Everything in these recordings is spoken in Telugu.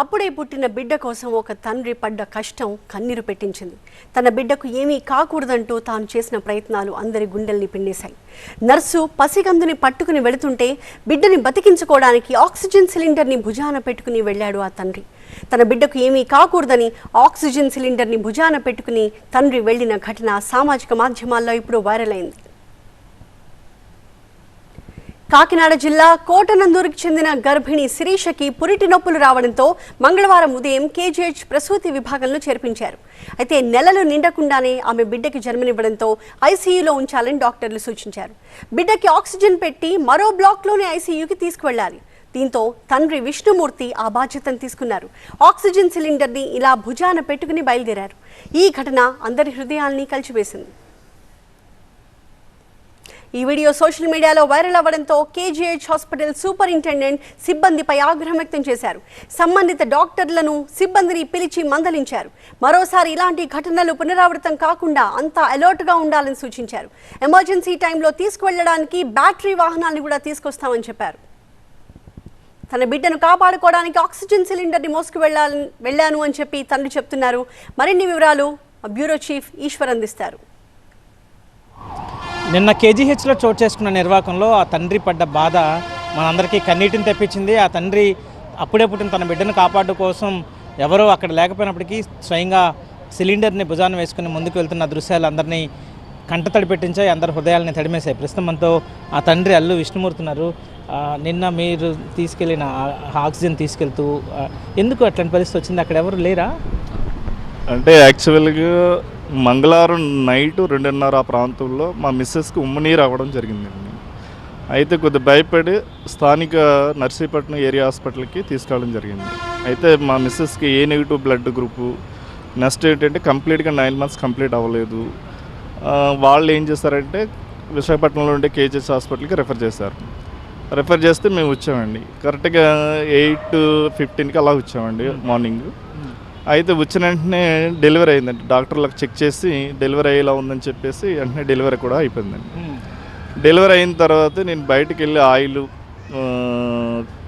అప్పుడే పుట్టిన బిడ్డ కోసం ఒక తండ్రి పడ్డ కష్టం కన్నీరు పెట్టించింది. తన బిడ్డకు ఏమీ కాకూడదంటూ తాను చేసిన ప్రయత్నాలు అందరి గుండెల్ని పిండేశాయి. నర్సు పసిగందుని పట్టుకుని వెళుతుంటే బిడ్డని బతికించుకోవడానికి ఆక్సిజన్ సిలిండర్ని భుజాన పెట్టుకుని వెళ్ళాడు ఆ తండ్రి. తన బిడ్డకు ఏమీ కాకూడదని ఆక్సిజన్ సిలిండర్ని భుజాన పెట్టుకుని తండ్రి వెళ్ళిన ఘటన సామాజిక మాధ్యమాల్లో ఇప్పుడు వైరల్ అయింది. కాకినాడ జిల్లా కోటనందూరుకి చెందిన గర్భిణి శిరీషకి పురిటి నొప్పులు రావడంతో మంగళవారం ఉదయం కేజీహెచ్ ప్రసూతి విభాగంలో చేర్పించారు. అయితే నెలలు నిండకుండానే ఆమె బిడ్డకి జన్మనివ్వడంతో ఐసీయూలో ఉంచాలని డాక్టర్లు సూచించారు. బిడ్డకి ఆక్సిజన్ పెట్టి మరో బ్లాక్లోనే ఐసీయూకి తీసుకువెళ్ళాలి. దీంతో తండ్రి విష్ణుమూర్తి ఆ బాధ్యతను తీసుకున్నారు. ఆక్సిజన్ సిలిండర్ని ఇలా భుజాన పెట్టుకుని బయలుదేరారు. ఈ ఘటన అందరి హృదయాల్ని కలిచివేసింది. ఈ వీడియో సోషల్ మీడియాలో వైరల్ అవ్వడంతో కేజీహెచ్ హాస్పిటల్ సూపరింటెండెంట్ సిబ్బందిపై ఆగ్రహం వ్యక్తం చేశారు. సంబంధిత డాక్టర్లను సిబ్బందిని పిలిచి మందలించారు. మరోసారి ఇలాంటి ఘటనలు పునరావృతం కాకుండా అంతా అలర్ట్గా ఉండాలని సూచించారు. ఎమర్జెన్సీ టైంలో తీసుకువెళ్ళడానికి బ్యాటరీ వాహనాన్ని కూడా తీసుకొస్తామని చెప్పారు. తన బిడ్డను కాపాడుకోవడానికి ఆక్సిజన్ సిలిండర్ని మోసుకు వెళ్ళాలని వెళ్ళాను అని చెప్పి తండ్రి చెప్తున్నారు. మరిన్ని వివరాలు బ్యూరో చీఫ్ ఈశ్వర్ అందిస్తారు. నిన్న కేజీహెచ్లో చోటు చేసుకున్న నిర్వాకంలో ఆ తండ్రి పడ్డ బాధ మనందరికీ కన్నీటిని తెప్పించింది. ఆ తండ్రి అప్పుడే పుట్టిన తన బిడ్డను కాపాడు కోసం ఎవరో అక్కడ లేకపోయినప్పటికీ స్వయంగా సిలిండర్ని భుజాన్ని వేసుకుని ముందుకు వెళ్తున్న దృశ్యాలు అందరినీ కంట తడిపెట్టించాయి అందరి హృదయాలని తడిమేశాయి. ప్రస్తుతం మనతో ఆ తండ్రి అల్లు విష్ణుమూర్తి ఉన్నారు నిన్న మీరు తీసుకెళ్ళిన ఆక్సిజన్ తీసుకెళ్తూ ఎందుకు అట్లాంటి పరిస్థితి వచ్చింది? అక్కడ ఎవరు లేరా? అంటే యాక్చువల్గా మంగళవారం నైట్ రెండున్నర ఆ ప్రాంతంలో మా మిస్సెస్కి ఉమ్మనీరు అవ్వడం జరిగిందండి అయితే కొద్ది భయపడి స్థానిక నర్సీపట్నం ఏరియా హాస్పిటల్కి తీసుకెళ్ళడం జరిగింది. అయితే మా మిస్సెస్కి A negative blood group next ఏంటంటే కంప్లీట్గా నైన్ మంత్స్ కంప్లీట్ అవ్వలేదు. వాళ్ళు ఏం చేశారంటే విశాఖపట్నంలో ఉండే కేజీఎస్ హాస్పిటల్కి రెఫర్ చేశారు. రెఫర్ చేస్తే మేము వచ్చామండి. కరెక్ట్గా ఎయిట్ ఫిఫ్టీన్కి అలా వచ్చామండి మార్నింగ్. అయితే వచ్చిన వెంటనే డెలివరీ అయిందండి. డాక్టర్లకు చెక్ చేసి డెలివరీ అయ్యేలా ఉందని చెప్పేసి వెంటనే డెలివరీ కూడా అయిపోయిందండి. డెలివరీ అయిన తర్వాత నేను బయటికి వెళ్ళి ఆయిల్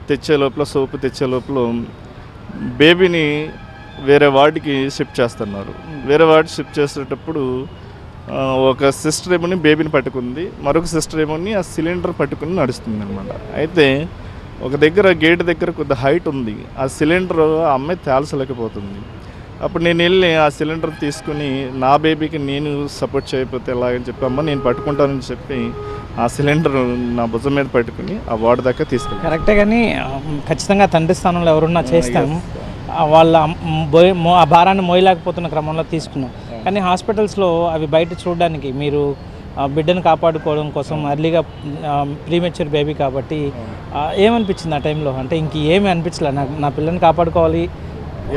తెచ్చే లోపల సోపు తెచ్చే లోపల బేబీని వేరే వార్డుకి షిఫ్ట్ చేస్తున్నారు. వేరే వార్డు షిఫ్ట్ చేసేటప్పుడు ఒక సిస్టర్ ఏమోని బేబీని పట్టుకుంది. మరొక సిస్టర్ ఏమోని ఆ సిలిండర్ పట్టుకుని నడుస్తుంది అనమాట అయితే ఒక దగ్గర గేట్ దగ్గర కొద్ది హైట్ ఉంది. ఆ సిలిండర్ అమ్మాయి తేల్చలేకపోతుంది. అప్పుడు నేను వెళ్ళి ఆ సిలిండర్ తీసుకుని నా బేబీకి నేను సపోర్ట్ చేయకపోతే ఎలాగని చెప్పి అమ్మ నేను పట్టుకుంటానని చెప్పి ఆ సిలిండర్ నా భుజం మీద పట్టుకుని ఆ వార్డు దాకా తీసుకెళ్ళాను. కరెక్టే కానీ ఖచ్చితంగా తండ్రి స్థానంలో ఎవరున్నా చేస్తాము. వాళ్ళ మ్, బోయ్ మో- ఆ భారాన్ని మోయలేకపోతున్న క్రమంలో తీసుకున్నాం. కానీ హాస్పిటల్స్లో అవి బయట చూడడానికి మీరు బిడ్డను కాపాడుకోవడం కోసం అర్లీగా ప్రీమెచ్యూర్ బేబీ కాబట్టి ఏమనిపించింది ఆ టైంలో? అంటే ఇంక ఏమీ అనిపించలే. నాకు నా పిల్లని కాపాడుకోవాలి.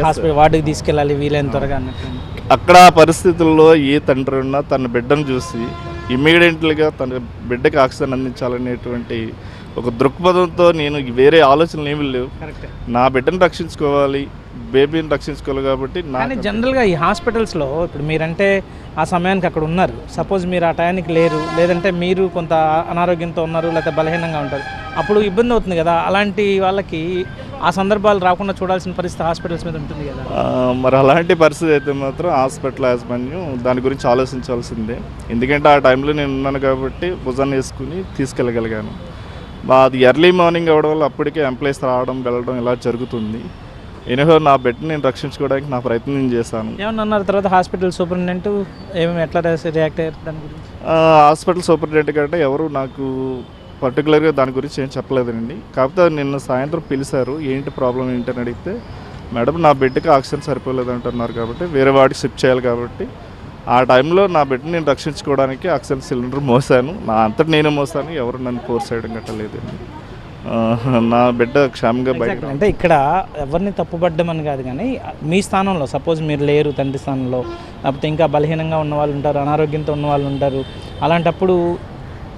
హాస్పిటల్ వార్డుకి తీసుకెళ్ళాలి వీలైన త్వరగా అన్నట్టు. అక్కడ పరిస్థితుల్లో ఏ తండ్రి ఉన్నా తన బిడ్డను చూసి ఇమ్మీడియట్లీగా తన బిడ్డకి ఆక్సిజన్ అందించాలనేటువంటి ఒక దృక్పథంతో నేను వేరే ఆలోచనలు ఏమీ లేవు. కరెక్టే నా బిడ్డను రక్షించుకోవాలి బేబీని రక్షించుకోవాలి కాబట్టి కానీ జనరల్గా ఈ హాస్పిటల్స్లో ఇప్పుడు మీరంటే ఆ సమయానికి అక్కడ ఉన్నారు. సపోజ్ మీరు ఆ టయానికి లేరు. లేదంటే మీరు కొంత అనారోగ్యంతో ఉన్నారు లేకపోతే బలహీనంగా ఉంటారు. అప్పుడు ఇబ్బంది అవుతుంది కదా. అలాంటి వాళ్ళకి ఆ సందర్భాలు రాకుండా చూడాల్సిన పరిస్థితి హాస్పిటల్స్ మీద ఉంటుంది కదా. మరి అలాంటి పరిస్థితి అయితే మాత్రం హాస్పిటల్ యాజమాన్యం దాని గురించి ఆలోచించాల్సిందే. ఎందుకంటే ఆ టైంలో నేను ఉన్నాను కాబట్టి భుజాన్ని వేసుకుని తీసుకెళ్ళగలిగాను. మా అది ఎర్లీ మార్నింగ్ అవ్వడం వల్ల అప్పటికే ఎంప్లాయీస్ రావడం వెళ్ళడం ఇలా జరుగుతుంది. ఎనిహో నా బెడ్ని నేను రక్షించుకోవడానికి నా ప్రయత్నం నేను చేశాను. ఏమన్నా అన్నారు తర్వాత హాస్పిటల్ సూపరింటెండెంట్ ఏమేమి ఎట్లా రియాక్ట్ అయ్యారు దాని గురించి? హాస్పిటల్ సూపరింటెండెంట్ కంటే ఎవరు నాకు పర్టికులర్గా దాని గురించి ఏం చెప్పలేదండి. కాకపోతే నిన్న సాయంత్రం పిలిచారు ఏంటి ప్రాబ్లం ఏంటి అని అడిగితే మేడం నా బిడ్డకి ఆక్సిజన్ సరిపోలేదు అంటున్నారు కాబట్టి వేరే వాడికి షిఫ్ట్ చేయాలి కాబట్టి ఆ టైంలో నా బిడ్డని నేను రక్షించుకోవడానికి ఆక్సిజన్ సిలిండర్ మోసాను. నా అంతటి నేను మోసాను ఎవరు నన్ను ఫోర్స్ చేయడం ఆ, నా బిడ్డ క్షేమంగా బయట. అంటే ఇక్కడ ఎవరిని తప్పుపడ్డం అని కాదు కానీ మీ స్థానంలో సపోజ్ మీరు లేరు తండ్రి స్థానంలో లేకపోతే ఇంకా బలహీనంగా ఉన్న వాళ్ళు ఉంటారు అనారోగ్యంతో ఉన్న వాళ్ళు ఉంటారు అలాంటప్పుడు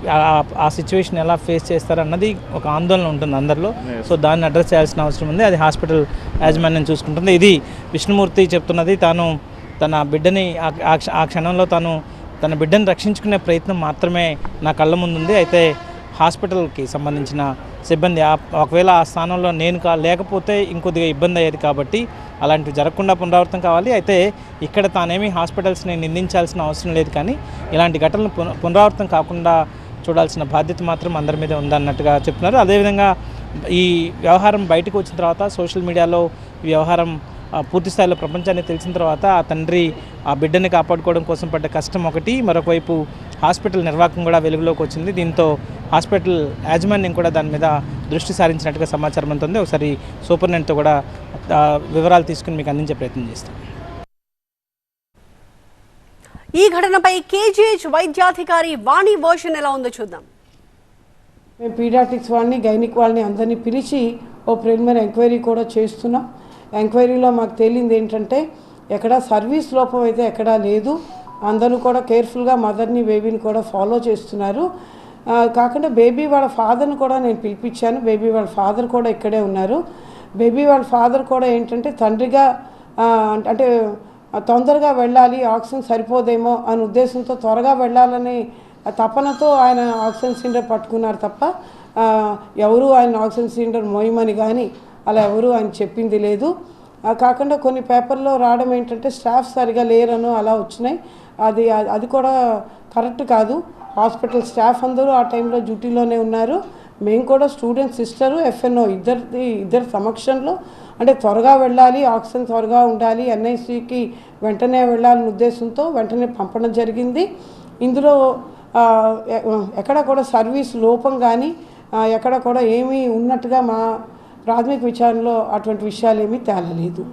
ఆ- సిచ్యువేషన్ ఎలా ఫేస్ చేస్తారు అన్నది ఒక ఆందోళన ఉంటుంది అందరిలో. సో దాన్ని అడ్రస్ చేయాల్సిన అవసరం ఉంది. అది హాస్పిటల్ యాజమాన్యం చూసుకుంటుంది. ఇది విష్ణుమూర్తి చెప్తున్నది. తాను తన బిడ్డని ఆ- ఆ క్ష- ఆ క్షణంలో తాను తన బిడ్డని రక్షించుకునే ప్రయత్నం మాత్రమే నా కళ్ళ ముందుంది. అయితే హాస్పిటల్కి సంబంధించిన సిబ్బంది ఒకవేళ ఆ స్థానంలో నేను కా లేకపోతే ఇంకొద్దిగా ఇబ్బంది అయ్యేది కాబట్టి అలాంటివి జరగకుండా పునరావృతం కావాలి. అయితే ఇక్కడ తానేమి హాస్పిటల్స్ని నిందించాల్సిన అవసరం లేదు కానీ ఇలాంటి ఘటనలు పున పునరావృతం కాకుండా చూడాల్సిన బాధ్యత మాత్రం అందరి మీద ఉందన్నట్టుగా చెప్తున్నారు. అదేవిధంగా ఈ వ్యవహారం బయటకు వచ్చిన తర్వాత సోషల్ మీడియాలో ఈ వ్యవహారం పూర్తి స్థాయిలో ప్రపంచానికి తెలిసిన తర్వాత ఆ తండ్రి ఆ బిడ్డని కాపాడుకోవడం కోసం పడ్డ కష్టం ఒకటి. మరొకవైపు హాస్పిటల్ నిర్వాహకం కూడా వెలుగులోకి వచ్చింది. దీంతో హాస్పిటల్ యాజమాన్యం కూడా దాని మీద దృష్టి సారించినట్టుగా సమాచారం అందుతుంది. ఒకసారి సూపరింటెండెంట్తో కూడా వివరాలు తీసుకుని మీకు అందించే ప్రయత్నం చేస్తాం. ఈ ఘటనపై కేజీహెచ్ వైద్యాధికారి వాణి వర్షన్ ఎలా ఉందో చూద్దాం. మేము పీడియాటిక్స్ వాళ్ళని గైనిక్ వాళ్ళని అందరినీ పిలిచి ఓ ప్రిలిమినరీ ఎంక్వైరీ కూడా చేస్తున్నాం. ఎంక్వైరీలో మాకు తేలింది ఏంటంటే ఎక్కడ సర్వీస్ లోపం అయితే ఎక్కడా లేదు. అందరూ కూడా కేర్ఫుల్గా మదర్ని బేబీని కూడా ఫాలో చేస్తున్నారు. కాకుండా బేబీ వాళ్ళ ఫాదర్ని కూడా నేను పిలిపించాను. బేబీ వాళ్ళ ఫాదర్ కూడా ఇక్కడే ఉన్నారు. బేబీ వాళ్ళ ఫాదర్ కూడా ఏంటంటే తండ్రిగా అంటే తొందరగా వెళ్ళాలి ఆక్సిజన్ సరిపోదేమో అనే ఉద్దేశంతో త్వరగా వెళ్ళాలని తపనతో ఆయన ఆక్సిజన్ సిలిండర్ పట్టుకున్నారు తప్ప ఎవరు ఆయన ఆక్సిజన్ సిలిండర్ మోయమని కానీ అలా ఎవరు ఆయన చెప్పింది లేదు. కాకుండా కొన్ని పేపర్లో రావడం ఏంటంటే స్టాఫ్ సరిగా లేరనో అలా వచ్చినాయి. అది అది కూడా కరెక్ట్ కాదు. హాస్పిటల్ స్టాఫ్ అందరూ ఆ టైంలో డ్యూటీలోనే ఉన్నారు. మేము కూడా స్టూడెంట్ సిస్టరు ఎఫ్ఎన్ఓ ఇద్దరిది ఇద్దరి సమక్షంలో అంటే త్వరగా వెళ్ళాలి ఆక్సిజన్ త్వరగా ఉండాలి ఎన్ఐసికి వెంటనే వెళ్ళాలనే ఉద్దేశంతో వెంటనే పంపడం జరిగింది. ఇందులో ఎక్కడ కూడా సర్వీస్ లోపం కానీ ఎక్కడ కూడా ఏమీ ఉన్నట్టుగా మా ప్రాథమిక విచారణలో అటువంటి విషయాలు ఏమీ తేలలేదు.